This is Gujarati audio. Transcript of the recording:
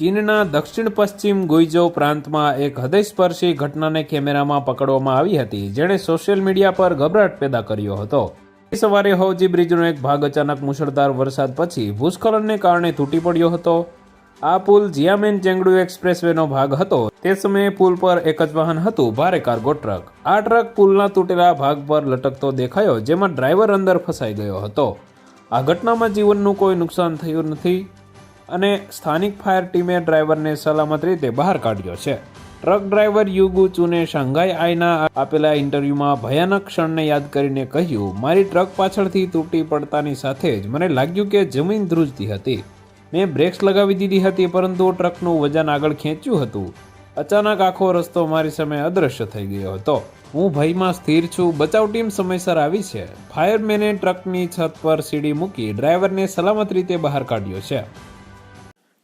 ચીનના દક્ષિણ પશ્ચિમ ગુઇઝો પ્રાંતમાં એક હૃદયસ્પર્શી ઘટનાને કેમેરામાં પકડવામાં આવી હતી, જેણે સોશિયલ મીડિયા પર ગભરાટ પેદા કર્યો હતો. સવારે હોજી બ્રિજનો એક ભાગ અચાનક મુશળધાર વરસાદ પછી ભૂસ્ખલનને કારણે તૂટી પડ્યો હતો. આ પુલ જિયામેન ચેંગડુ એક્સપ્રેસવેનો ભાગ હતો. તે સમયે પુલ પર એક જ વાહન હતું, ભારે કાર્ગો ટ્રક. આ ટ્રક પુલના તૂટેલા ભાગ પર લટકતો દેખાયો, જેમાં ડ્રાઈવર અંદર ફસાઈ ગયો હતો. આ ઘટનામાં જીવનનું કોઈ નુકસાન થયું નથી. અને સ્થાનિક ફાયર ટીમે ડ્રાઈવરને સલામત રીતે બહાર કાઢ્યો છે. ટ્રક ડ્રાઈવર યુગુ ચુને શાંઘાઈ આઈના આપેલા ઇન્ટરવ્યુમાં ભયાનક ક્ષણને યાદ કરીને કહ્યું, મારી ટ્રક પાછળથી તૂટી પડતાની સાથે જ મને લાગ્યું કે જમીન ધ્રુજતી હતી. મેં બ્રેક્સ લગાવી દીધી હતી, પરંતુ ટ્રકનું વજન આગળ ખેંચ્યું હતું. અચાનક આખો રસ્તો મારી સામે અદૃશ્ય થઈ ગયો હતો. હું ભયમાં સ્થિર છું. બચાવ ટીમ સમયસર આવી છે. ફાયરમેને ટ્રકની છત પર સીડી મૂકી ડ્રાઈવરને સલામત રીતે બહાર કાઢ્યો છે.